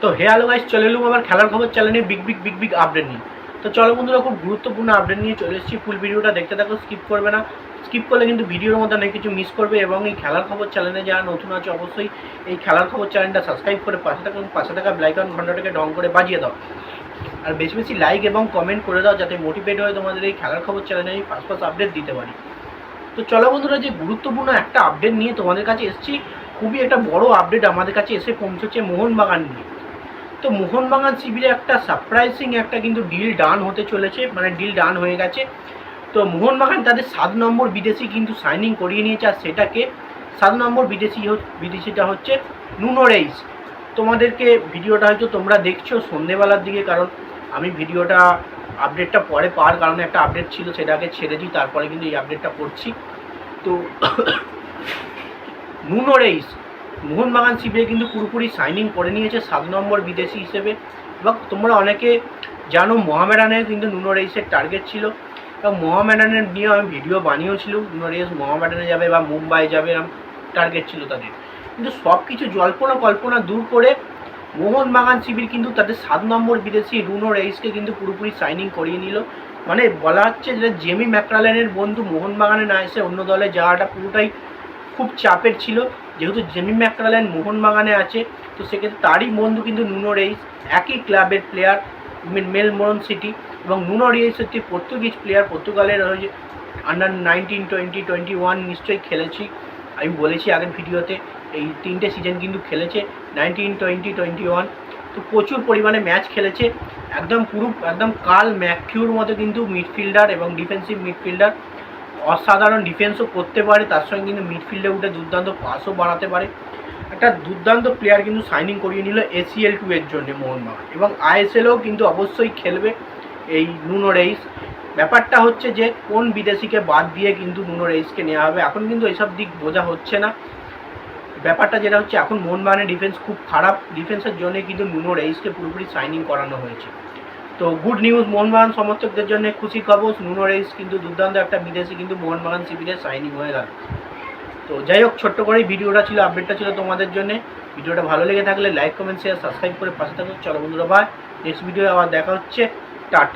তো হে hello guys চলে এলুম আবার খেলার খবর চ্যানেলে big big big big update নিয়ে। তো চলো বন্ধুরা, খুব গুরুত্বপূর্ণ আপডেট নিয়ে চলে এসেছি। ফুল ভিডিওটা দেখতে থাকো স্কিপ করবে না। স্কিপ করলে কিন্তু ভিডিওর মধ্যে অনেক কিছু মিস করবে এবং এই খেলার খবর চ্যানেলে যারা নতুন আছে, অবশ্যই এই খেলার খবর চ্যানেলটা সাবস্ক্রাইব করে পাশে থাকুন পাশে থাকা ব্লাইকন ঘন্টাটাকে ঢং করে বাজিয়ে দাও। আর বেশি বেশি লাইক এবং কমেন্ট করে দাও, যাতে মোটিভেট হয় তোমাদের এই খেলার খবর চ্যানেলে আমি ফার্স্ট ফার্স্ট আপডেট দিতে পারি। তো চলো বন্ধুরা, যে গুরুত্বপূর্ণ একটা আপডেট নিয়ে তোমাদের কাছে এসেছি, খুবই একটা বড় আপডেট আমাদের কাছে এসে পৌঁছেছে মোহনবাগান নিয়ে। তো মোহনবাগান শিবিরে একটা সারপ্রাইজিং একটা কিন্তু ডিল ডান হতে চলেছে মানে ডিল ডান হয়ে গেছে। তো মোহনবাগান তাদের সাত নম্বর বিদেশি কিন্তু সাইনিং করিয়ে নিয়েছে, আর সেটাকে সাত নম্বর বিদেশি বিদেশিটা হচ্ছে নুনো রেইস। তোমাদেরকে ভিডিওটা হয়তো তোমরা দেখছ সন্ধেবেলার দিকে, কারণ আমি ভিডিওটা আপডেটটা পরে পাওয়ার কারণে একটা আপডেট ছিল সেটাকে ছেড়ে দিই, তারপরে কিন্তু এই আপডেটটা করছি। তো নুনো রেইস মোহনবাগান শিবিরে কিন্তু পুরোপুরি সাইনিং করে নিয়েছে, সাত নম্বর বিদেশি হিসেবে। এবং তোমরা অনেকে জানো, মোহামেডানের কিন্তু নুনো রেইসের টার্গেট ছিল। এবং মোহামেডানের নিয়েও আমি ভিডিও বানিয়েছিল নুনো রেইস মোহামেডানে যাবে বা মুম্বাই যাবে এরকম টার্গেট ছিল তাদের। কিন্তু সব কিছু জল্পনা কল্পনা দূর করে মোহনবাগান শিবির কিন্তু তাদের সাত নম্বর বিদেশি রুনো রেইসকে কিন্তু পুরোপুরি সাইনিং করিয়ে নিল। মানে বলা হচ্ছে যে, জেমি ম্যাকরালেনের বন্ধু মোহনবাগানে না এসে অন্য দলে যাওয়াটা পুরোটাই খুব চাপের ছিল। যেহেতু জেমি ম্যাকরালেন মোহনবাগানে আছে, তো সেক্ষেত্রে তারই বন্ধু কিন্তু নুনো রেইস, একই ক্লাবের প্লেয়ার মেলবোর্ন সিটি এবং নুনো রেইস হচ্ছে পর্তুগিজ প্লেয়ার পর্তুগালের হয়ে under nineteen twenty twenty one নিশ্চয়ই খেলেছি। আমি বলেছি আগের ভিডিওতে, এই তিনটে সিজন কিন্তু খেলেছে নাইনটিন টোয়েন্টি টোয়েন্টি ওয়ান তো প্রচুর পরিমাণে ম্যাচ খেলেছে। একদম পুরো, একদম কাল ম্যাকিউর মতো কিন্তু মিডফিল্ডার এবং ডিফেন্সিভ মিডফিল্ডার অসাধারণ ডিফেন্সও করতে পারে, তার সঙ্গে কিন্তু মিডফিল্ডে উঠে দুর্দান্ত পাসও বাড়াতে পারে। একটা দুর্দান্ত প্লেয়ার কিন্তু সাইনিং করিয়ে নিল এসিএল টু এর জন্য মোহনবাগান এবং আইএসএলও কিন্তু অবশ্যই খেলবে এই নুনো রেইস ব্যাপারটা হচ্ছে যে, কোন বিদেশিকে বাদ দিয়ে কিন্তু নুনো রেইসকে নেওয়া হবে? এখন কিন্তু এইসব দিক বোঝা হচ্ছে না। ব্যাপারটা যেটা হচ্ছে, এখন মোহনবাগানের ডিফেন্স খুব খারাপ। ডিফেন্সের জন্য কিন্তু নুনো রেইসকে পুরোপুরি সাইনিং করানো হয়েছে। তো গুড নিউজ মোহনবাগান সমর্থকদের জন্য খুশি খবর নুনো রেইস কিন্তু দুর্দান্ত একটা বিদেশি কিন্তু মোহনবাগান শিবিরে সাইনিং হয়ে গেল। তো যাই হোক, ছোট্ট করেই ভিডিওটা ছিল আপডেটটা ছিল তোমাদের জন্য। ভিডিওটা ভালো লেগে থাকলে লাইক কমেন্ট শেয়ার সাবস্ক্রাইব করে পাশে থাকুন চলো বন্ধুরা ভাই নেক্সট ভিডিও আবার দেখা হচ্ছে। টাটা।